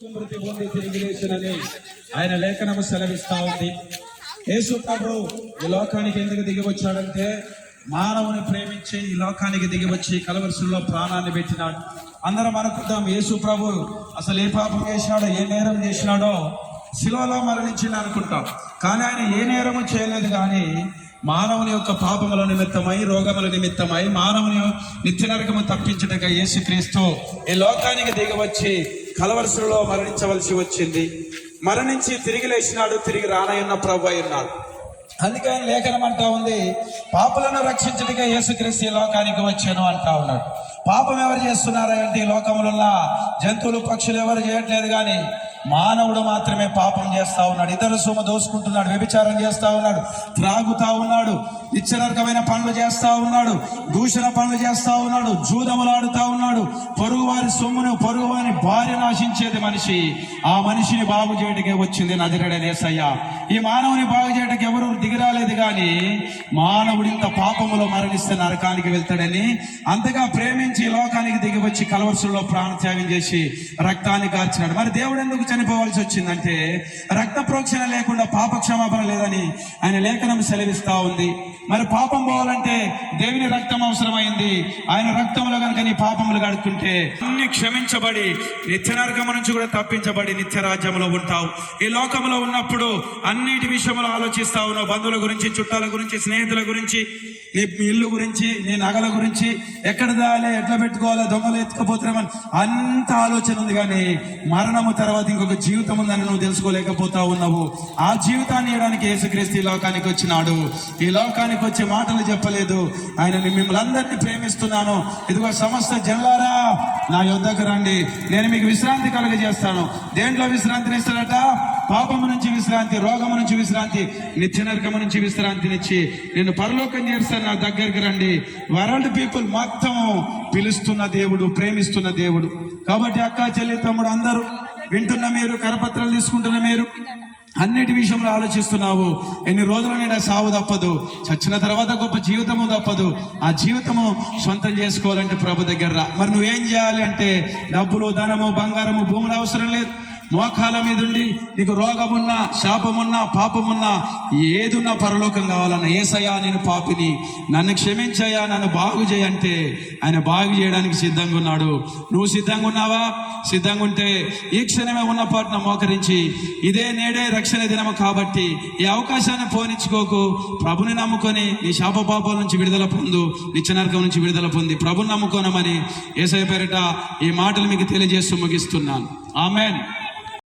మృతి పొంది ఆయన లేఖనము సెలవిస్తా ఉంది. యేసు ప్రభు ఈ లోకానికి ఎందుకు దిగి వచ్చాడంటే మానవుని ప్రేమించి ఈ లోకానికి దిగి వచ్చి కలవరుసల్లో ప్రాణాన్ని పెట్టినాడు. అందరం అనుకుందాం యేసు ప్రభు అసలు ఏ పాపం చేసినాడో ఏ నేరం చేసినాడో శిలోలో మరణించింది అనుకుంటాం. కానీ ఆయన ఏ నేరము చేయలేదు కానీ మానవుని యొక్క పాపముల నిమిత్తమై రోగముల నిమిత్తమై మానవుని నిత్య నరకము తప్పించటగా యేసుక్రీస్తు ఈ లోకానికి దిగవచ్చి కలవరసలో మరణించవలసి వచ్చింది. మరణించి తిరిగి లేచినాడు తిరిగి రానయ్యన్న ప్రభు అయి ఉన్నాడు. అందుకే లేఖనం అంటా ఉంది పాపులను రక్షించడానికి యేసుక్రీస్తు ఈ లోకానికి వచ్చాను అంటా ఉన్నాడు. పాపం ఎవరు చేస్తున్నారా అంటే ఈ లోకములున్న జంతువులు పక్షులు ఎవరు చేయట్లేదు కానీ మానవుడు మాత్రమే పాపం చేస్తా ఉన్నాడు. ఇతర సొమ్ము దోసుకుంటున్నాడు వ్యభిచారం చేస్తా ఉన్నాడు త్రాగుతా ఉన్నాడు నిత్యనరకమైన పనులు చేస్తా ఉన్నాడు దూషణ పనులు చేస్తా ఉన్నాడు జూదములాడుతా ఉన్నాడు. సొమ్మును పొరుగువాని భార్య నాశించేది మనిషి. ఆ మనిషిని బాగు చేయటకే వచ్చింది నదిరడనేసయ్య ఈ మానవుని బాగు చేయటకి ఎవరు దిగిరాలేదు కానీ మానవుడు ఇంత పాపములో మరణిస్తే నరకానికి వెళ్తాడని అంతగా ప్రేమించి లోకానికి దిగి వచ్చి కలవరుసలో ప్రాణత్యాగం చేసి రక్తాన్ని కార్చినాడు. మరి దేవుడు ఎందుకు చనిపోవాల్సి వచ్చిందంటే రక్త ప్రోక్షణ లేకుండా పాప క్షమాపణ లేదని ఆయన లేఖనం సెలవిస్తా ఉంది. మరి పాపం పోవాలంటే దేవుని రక్తం అవసరమైంది. ఆయన రక్తంలో కనుక నీ పాపములు కడుక్కుంటే అన్ని క్షమించబడి నిత్య నరకము నుంచి కూడా తప్పించబడి నిత్య రాజ్యంలో ఉంటావు. ఈ లోకంలో ఉన్నప్పుడు అన్నిటి విషయంలో ఆలోచిస్తా ఉన్నావు. బంధువుల గురించి చుట్టాల గురించి స్నేహితుల గురించి నీ ఇల్లు గురించి నీ నగల గురించి ఎక్కడ దాలే ఎట్లా పెట్టుకోవాలో దొంగలు ఎత్తుకపోతున్నామని అంత ఆలోచన ఉంది కానీ మరణము తర్వాత ఇంకొక జీవితం ఉందని నువ్వు తెలుసుకోలేకపోతా ఉన్నావు. ఆ జీవితాన్ని ఇవ్వడానికి యేసుక్రీస్తు ఈ లోకానికి వచ్చినాడు. ఈ లోకానికి వచ్చే మాటలు చెప్పలేదు. ఆయన మిమ్మల్ని అందరినీ ప్రేమిస్తున్నాను. ఇదిగో సమస్త జల్లారా నా యొద్దకు రండి. నేను మీకు విశ్రాంతి కలుగజేస్తాను. దేంట్లో విశ్రాంతిని ఇస్తాడట? పాపము నుంచి విశ్రాంతి రోగము నుంచి విశ్రాంతి నిత్య నరకము నుంచి విశ్రాంతినిచ్చి నేను పరలోకం చేస్తాను. నా దగ్గరికి రండి. వరల్డ్ పీపుల్ మొత్తం పిలుస్తున్న దేవుడు ప్రేమిస్తున్న దేవుడు. కాబట్టి అక్క చెల్లి తమ్ముడు అందరూ వింటున్న మీరు కరపత్రాలు తీసుకుంటున్న మీరు అన్నిటి విషయంలో ఆలోచిస్తున్నావు. ఎన్ని రోజుల సావు తప్పదు. చచ్చిన తర్వాత గొప్ప జీవితము తప్పదు. ఆ జీవితము సొంతం చేసుకోవాలంటే ప్రభు దగ్గర రా. మరి నువ్వేం చేయాలి అంటే డబ్బులు ధనము బంగారము భూములు అవసరం లేదు. మోకాల మీదుండి నీకు రోగమున్నా శాపమున్నా పాపమున్నా ఏదున్నా పరలోకం కావాలన్న ఏసయ్యా నేను పాపిని. నన్ను క్షమించయ్యా నన్ను బాగు చేయంటే ఆయన బాగు చేయడానికి సిద్ధంగా ఉన్నాడు. నువ్వు సిద్ధంగా ఉన్నావా? సిద్ధంగా ఉంటే ఈ క్షణమే ఉన్న పాటున మోకరించి ఇదే నేడే రక్షణ దినము కాబట్టి ఈ అవకాశాన్ని పోనించుకోకు ప్రభుని నమ్ముకొని నీ శాప పాపాల నుంచి విడుదల పొందు నిత్యనరకం నుంచి విడుదల పొంది ప్రభుని నమ్ముకోనమని ఏసై పేరిట ఈ మాటలు మీకు తెలియజేస్తూ ముగిస్తున్నాను. ఆమెన్.